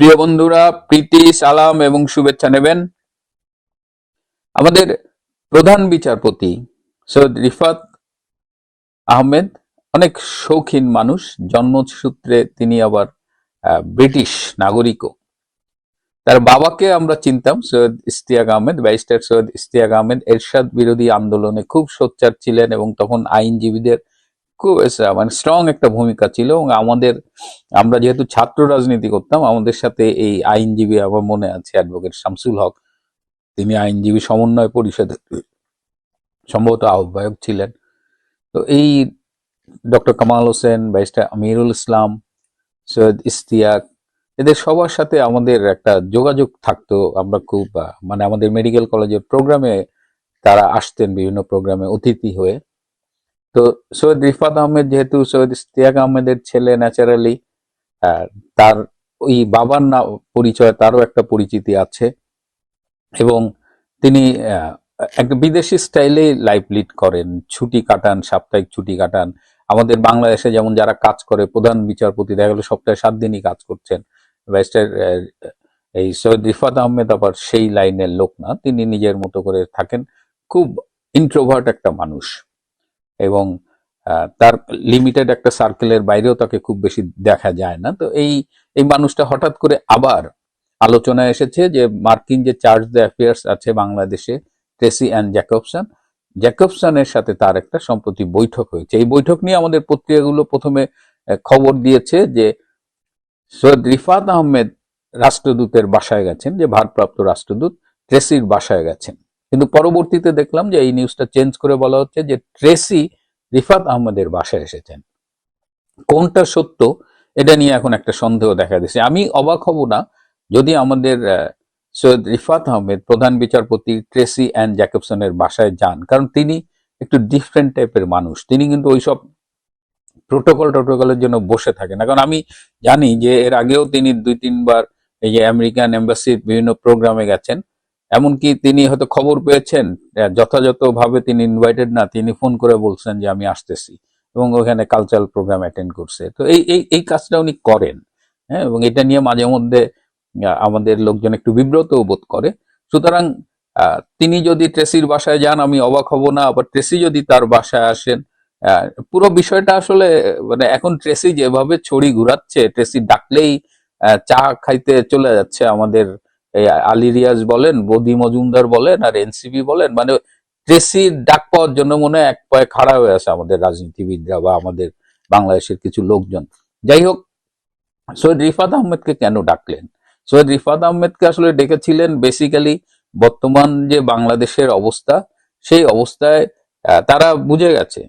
প্রিয় বন্ধুরা, প্রীতি, সালাম এবং শুভেচ্ছা নেবেন আমাদের প্রধান বিচারপতি সৈয়দ রিফাত আহমেদ, অনেক শৌখিন মানুষ, জন্মসূত্রে তিনি আবার ব্রিটিশ নাগরিকও। তার বাবাকে আমরা চিনতাম, সৈয়দ ইস্তিয়াক আহমেদ, ব্যারিস্টার সৈয়দ ইস্তিয়াক আহমেদ, এরশাদ বিরোধী আন্দোলনে খুব সোচ্চার ছিলেন এবং তখন আইনজীবীদের মানে স্ট্রং একটা ভূমিকা ছিল এবং আমাদের, আমরা যেহেতু ছাত্র রাজনীতি করতাম, আমাদের সাথে এই আইনজীবী আমার মনে আছে অ্যাডভোকেট শামসুল হক। তিনি আইনজীবী সমন্বয় পরিষদের সম্ভবত আহ্বায়ক ছিলেন। তো এই ডক্টর কামাল হোসেন, ব্যারিস্টার আমিরুল ইসলাম, সৈয়দ ইস্তিয়াক এদের সবার সাথে আমাদের একটা যোগাযোগ থাকতো। আমরা খুব মানে আমাদের মেডিকেল কলেজের প্রোগ্রামে তারা আসতেন বিভিন্ন প্রোগ্রামে অতিথি হয়ে। তো সৈয়দ রিফাত আহমেদ যেহেতু সৈয়দ ইস্তিয়াক আহমেদের ছেলে ন্যাচারালি তার ওই বাবার না পরিচয়, তারও একটা পরিচিতি আছে। এবং তিনি একটা বিদেশি স্টাইলে লাইফ লিড করেন। ছুটি কাটান, সাপ্তাহিক ছুটি কাটান। আমাদের বাংলাদেশে যেমন যারা কাজ করে, প্রধান বিচারপতি, দেখা গেল সপ্তাহে সাত দিনই কাজ করছেন। ব্যারিস্টার এই সৈয়দ রিফাত আহমেদ আবার সেই লাইনের লোক না। তিনি নিজের মতো করে থাকেন। খুব ইন্ট্রোভার্ট একটা মানুষ। এবং তার লিমিটেড একটা সার্কেলের বাইরেও তাকে খুব বেশি দেখা যায় না। তো এই এই মানুষটা হঠাৎ করে আবার আলোচনায় এসেছে যে মার্কিন যে চার্জ দ্য অ্যাফেয়ার্স আছে বাংলাদেশে, ট্রেসি অ্যান্ড জ্যাকবসন, জ্যাকবসনের সাথে তার একটা সম্প্রতি বৈঠক হয়েছে। এই বৈঠক নিয়ে আমাদের পত্রিকাগুলো প্রথমে খবর দিয়েছে যে সৈয়দ রিফাত আহমেদ রাষ্ট্রদূতের বাসায় গেছেন, যে ভারপ্রাপ্ত রাষ্ট্রদূত, ট্রেসির বাসায় গেছেন। কিন্তু পরবর্তীতে দেখলাম যে এই নিউজটা চেঞ্জ করে বলা হচ্ছে যে ট্রেসি রিফাত আহমেদের বাসায় এসেছেন। কোনটা সত্য এটা নিয়ে এখন একটা সন্দেহ দেখা দিচ্ছে। আমি অবাক হব না যদি আমাদের সৈয়দ রিফাত আহমেদ প্রধান বিচারপতি ট্রেসি অ্যান্ড জ্যাকবসনের বাসায় যান, কারণ তিনি একটু ডিফারেন্ট টাইপের মানুষ। তিনি কিন্তু ওইসব প্রোটোকল টোটোকলের জন্য বসে থাকে না। কারণ আমি জানি যে এর আগেও তিনি দুই তিনবার এই যে আমেরিকান এম্বাসির বিভিন্ন প্রোগ্রামে গেছেন। এমনকি তিনি হয়তো খবর পেয়েছেন যথাযথভাবে তিনি ইনভাইটেড না, তিনি ফোন করে বলছেন যে আমি আসতেছি এবং ওখানে কালচারাল প্রোগ্রাম অ্যাটেন্ড করছে। তো এই এই এই কাজটা উনি করেন হ্যাঁ এবং এটা নিয়ে মাঝে মধ্যে আমাদের লোকজন একটু বিব্রত বোধ করে। সুতরাং তিনি যদি ট্রেসির বাসায় যান, আমি অবাক হব না, আবার ট্রেসি যদি তার বাসায় আসেন পুরো বিষয়টা আসলে মানে এখন ট্রেসি যেভাবে ছড়ি ঘুরাচ্ছে, ট্রেসি ডাকলেই চা খাইতে চলে যাচ্ছে আমাদের এই আলী রিয়াজ বলেন, বদি মজুমদার বলেন আর এনসিপি বলেন মানে ট্রেসির ডাক পাওয়ার জন্য মনে এক পায়ে খাড়া হয়ে আছে আমাদের রাজনীতিবিদরা বা আমাদের বাংলাদেশের কিছু লোকজন। যাই হোক, সৈয়দ রিফাত আহমেদকে কেন ডাকলেন? সৈয়দ রিফাত আহমেদকে আসলে ডেকেছিলেন বেসিক্যালি বর্তমান যে বাংলাদেশের অবস্থা, সেই অবস্থায় তারা বুঝে গেছে।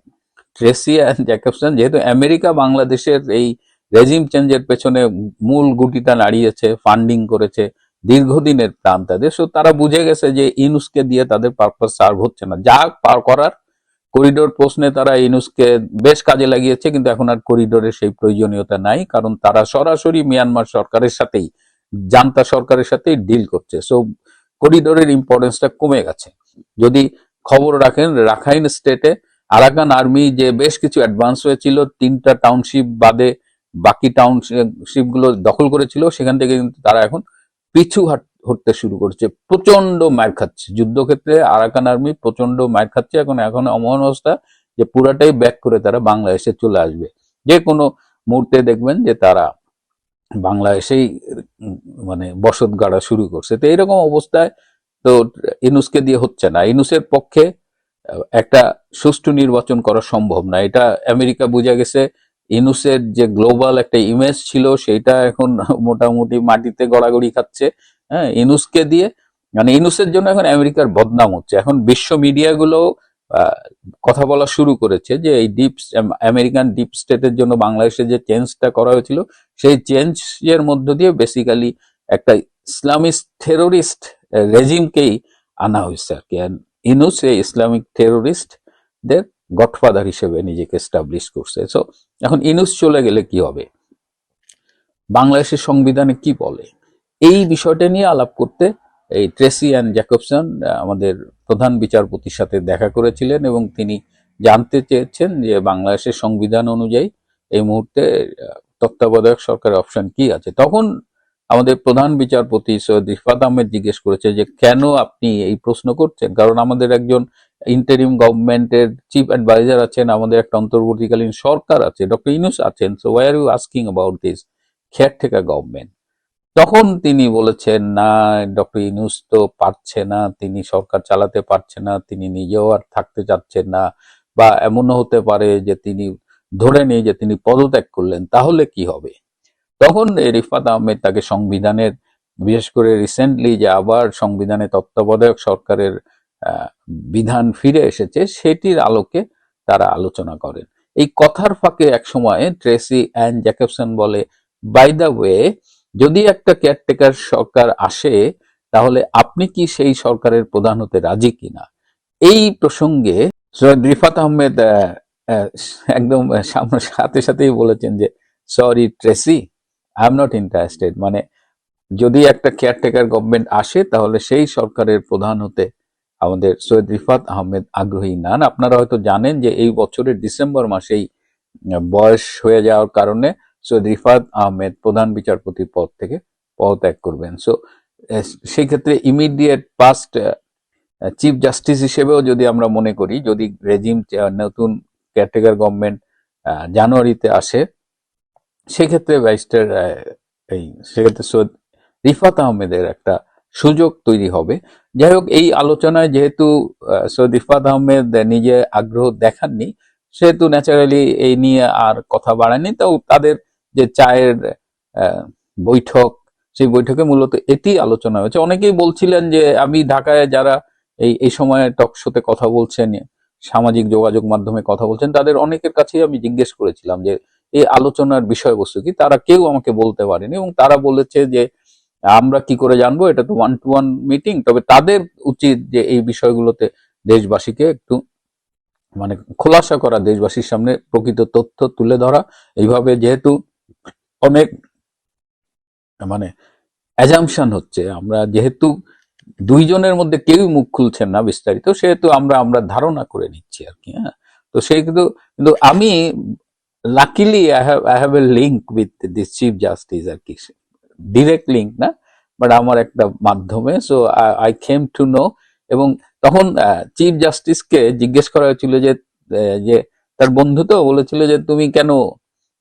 ট্রেসি অ্যান্ড জ্যাকবসন যেহেতু আমেরিকা বাংলাদেশের এই রেজিম চেঞ্জের পেছনে মূল গুটিটা নাড়িয়েছে ফান্ডিং করেছে দীর্ঘদিনের প্ল্যান তাদের। সো তারা বুঝে গেছে যে ইনুসকে দিয়ে তাদের পারপাস সার্ভ হচ্ছে না। যা পার করার করিডোর প্রশ্নে তারা ইনুসকে বেশ কাজে লাগিয়েছে, কিন্তু এখন আর করিডোরের সেই প্রয়োজনীয়তা নাই, কারণ তারা সরাসরি মিয়ানমার সরকারের সাথেই, জান্তা সরকারের সাথেই ডিল করছে। সো করিডোরের ইম্পর্টেন্সটা কমে গেছে। যদি খবর রাখেন, রাখাইন স্টেটে আরাকান আর্মি যে বেশ কিছু অ্যাডভান্স হয়েছিল, তিনটা টাউনশিপ বাদে বাকি টাউনশিপগুলো দখল করেছিল, সেখান থেকে কিন্তু তারা এখন পিছু হাট- হটতে শুরু করছে। প্রচণ্ড মার খাচ্ছে। যুদ্ধক্ষেত্রে আরাকান আর্মি প্রচণ্ড মার খাচ্ছে। এখন এখন এমন অবস্থা যে পুরাটাই ব্যাক করে তারা বাংলাদেশে চলে আসবে। যে কোনো মুহূর্তে দেখবেন যে তারা বাংলাদেশেই মানে বসত গাড়া শুরু করছে। তো এরকম অবস্থায় তো ইনুসকে দিয়ে হচ্ছে না। ইনুসের পক্ষে একটা সুষ্ঠু নির্বাচন করা সম্ভব না। এটা আমেরিকা বুঝে গেছে ইনুসের যে গ্লোবাল একটা ইমেজ ছিল সেটা এখন মোটামুটি মাটিতে গড়াগড়ি খাচ্ছে। হ্যাঁ ইনুসকে দিয়ে মানে ইনুসের জন্য এখন আমেরিকার বদনাম হচ্ছে। এখন বিশ্ব মিডিয়াগুলো কথা বলা শুরু করেছে যে এই ডিপ, আমেরিকান ডিপ স্টেটের জন্য বাংলাদেশে যে চেঞ্জটা করা হয়েছিল, সেই চেঞ্জের মধ্য দিয়ে বেসিক্যালি একটা ইসলামিস্ট টেরোরিস্ট রেজিমকেই আনা হয়েছে আর কি। ইনুস, এই ইসলামিক টেরোরিস্টদের গডফাদার হিসেবে নিজেকে এস্টাবলিশ করছে। সো এখন ইনুস চলে গেলে কি হবে? বাংলাদেশের সংবিধানে কি বলে? এই বিষয়টা নিয়ে আলাপ করতে এই ট্রেসি অ্যান্ড জ্যাকবসন আমাদের প্রধান বিচারপতির সাথে দেখা করেছিলেন এবং তিনি জানতে চেয়েছেন যে বাংলাদেশের সংবিধান অনুযায়ী এই মুহূর্তে তত্ত্বাবধায়ক সরকারের অপশন কি আছে। তখন আমাদের প্রধান বিচারপতি সৈয়দ রিফাত আহমেদ জিজ্ঞেস করেছে যে, কেন আপনি এই প্রশ্ন করছেন? কারণ আমাদের একজন ইন্টারিম গভর্নমেন্টের চিফ অ্যাডভাইজার আছেন, আমাদের একটা অন্তর্বর্তীকালীন সরকার আছে ডক্টর ইনুস আছেন so why are you asking about this caretaker government তখন তিনি বলেছেন, না ডক্টর ইনুস তো পারছে না, তিনি সরকার চালাতে পারছে না, তিনি নিজেও আর থাকতে চাচ্ছেন না, বা এমনও হতে পারে যে তিনি ধরে নিয়ে যে তিনি পদত্যাগ করলেন, তাহলে কি হবে? তখন রিফাত আহমেদ তাকে সংবিধানের বিশেষ করে রিসেন্টলি যে আবার সংবিধানে তত্ত্বাবধায়ক সরকারের বিধান ফিরে এসেছে সেটির আলোকে তারা আলোচনা করেন। এই কথার ফাঁকে এক সময় ট্রেসি অ্যান্ড জ্যাকবসন বলে বাই দ্য ওয়ে যদি একটা কেয়ারটেকার সরকার আসে তাহলে আপনি কি সেই সরকারের প্রধান হতে রাজি কিনা? এই প্রসঙ্গে সৈয়দ রিফাত আহমেদ আহ, আহ, একদম সামনে সাথে সাথেই বলেছেন যে sorry Tracy I am not interested মানে যদি একটা কেয়ারটেকার গভর্নমেন্ট আসে, তাহলে সেই সরকারের প্রধান হতে আমাদের সৈয়দ রিফাত আহমেদ আগ্রহী নন আপনারা হয়তো জানেন যে এই বছরের ডিসেম্বর মাসেই বয়স হয়ে যাওয়ার কারণে সৈয়দ রিফাত আহমেদ প্রধান বিচারপতির পদ থেকে পদত্যাগ করবেন। সো সেই ক্ষেত্রে ইমিডিয়েট পাস্ট চিফ জাস্টিস হিসেবেও যদি আমরা মনে করি, যদি রেজিম নতুন কেয়ারটেকার গভর্নমেন্ট জানুয়ারিতে আসে সেক্ষেত্রে ব্যারিস্টার এই, সেক্ষেত্রে সৈয়দ রিফাত আহমেদের একটা সুযোগ তৈরি হবে। যাই হোক, এই আলোচনায় যেহেতু সৈয়দ রিফাত আহমেদ নিজে আগ্রহ দেখাননি, সেহেতু ন্যাচারালি এই নিয়ে আর কথা বাড়ায়নি তো তাদের যে চায়ের বৈঠক, সেই বৈঠকে মূলত এটি আলোচনা হয়েছে। অনেকেই বলছিলেন যে, আমি ঢাকায় যারা এই এই সময় টক শোতে কথা বলছেন, সামাজিক যোগাযোগ মাধ্যমে কথা বলছেন, তাদের অনেকের কাছেই আমি জিজ্ঞেস করেছিলাম যে এই আলোচনার বিষয়বস্তু কি? তারা কেউ আমাকে বলতে পারেনি এবং তারা বলেছে যে আমরা কি করে জানব? এটা তো ওয়ান টু ওয়ান মিটিং তবে তাদের উচিত যে এই বিষয়গুলোতে দেশবাসীকে একটু মানে খোলাসা করা, দেশবাসীর সামনে প্রকৃত তথ্য তুলে ধরা। এইভাবে যেহেতু অনেক মানে অ্যাজামশন হচ্ছে, আমরা যেহেতু দুইজনের মধ্যে কেউই মুখ খুলছেন না বিস্তারিত, সেহেতু আমরা আমরা ধারণা করে নিচ্ছি আর কি হ্যাঁ। তো সেই কিন্তু কিন্তু আমি luckily I have I have a link with this chief justice আর কি ডিরেক্ট লিঙ্ক না? বাট আমার একটা মাধ্যমে so I came to know এবং তখন চিফ জাস্টিসকে জিজ্ঞেস করা হয়েছিল যে যে তার বন্ধু তো বলেছিল যে, তুমি কেন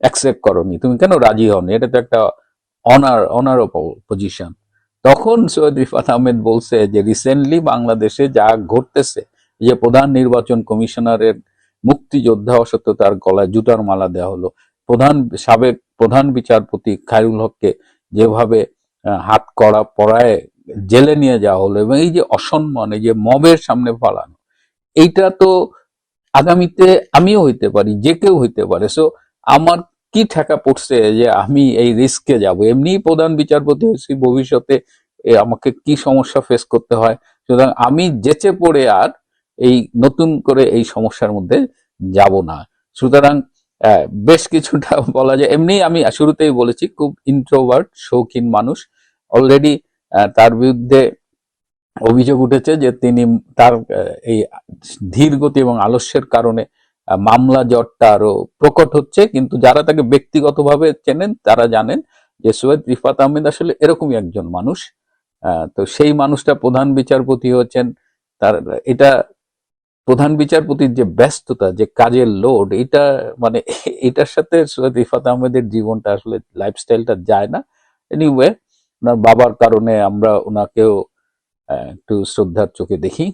অ্যাকসেপ্ট করনি? তুমি কেন রাজি হওনি? এটা তো একটা অনার অনারেবল পজিশন তখন সৈয়দ রিফাত আহমেদ বলছে যে রিসেন্টলি বাংলাদেশে যা ঘটতেছে, যে প্রধান নির্বাচন কমিশনারের মুক্তিযোদ্ধা অসত্য তার গলায় জুতার মালা দেওয়া হলো। প্রধান সাবেক প্রধান বিচারপতি খায়রুল হককে যেভাবে হাত করা পড়ায় জেলে নিয়ে যাওয়া হলো এবং এই যে অসম্মান, এই যে মবের সামনে পালানো এইটা তো আগামীতে আমিও হইতে পারি, যে কেউ হইতে পারে। সো আমার কি ঠেকা পড়ছে যে আমি এই রিস্কে যাব? এমনি প্রধান বিচারপতি হয়েছি, ভবিষ্যতে আমাকে কি সমস্যা ফেস করতে হয়? সুতরাং আমি যেচে পড়ে আর এই নতুন করে এই সমস্যার মধ্যে যাব না। সুতরাং বেশ কিছুটা বলা যায়, এমনি আমি শুরুতেই বলেছি, খুব ইন্ট্রোভার্ট শৌখিন মানুষ। অলরেডি তার বিরুদ্ধে অভিযোগ উঠেছে যে তিনি তার এই ধীর গতি এবং আলস্যের কারণে মামলা জটটা আরও প্রকট হচ্ছে। কিন্তু যারা তাকে ব্যক্তিগতভাবে চেনেন, তারা জানেন যে সৈয়দ রিফাত আহমেদ আসলে এরকমই একজন মানুষ। তো সেই মানুষটা প্রধান বিচারপতি হচ্ছেন তার, এটা প্রধান বিচারপতির যে ব্যস্ততা, যে কাজের লোড এটা মানে এটার সাথে সৈয়দ রিফাত আহমেদের জীবনটা আসলে লাইফস্টাইলটা যায় না। এনিওয়ে ওনার বাবার কারণে আমরা ওনাকেও একটু শ্রদ্ধার চোখে দেখি।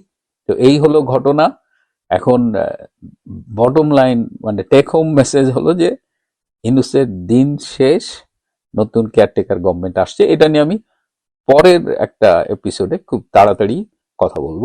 তো এই হলো ঘটনা। এখন বটম লাইন মানে টেক হোম মেসেজ হলো যে, ইনুসের দিন শেষ, নতুন কেয়ারটেকার গভর্নমেন্ট আসছে। এটা নিয়ে আমি পরের একটা এপিসোডে খুব তাড়াতাড়ি কথা বলব।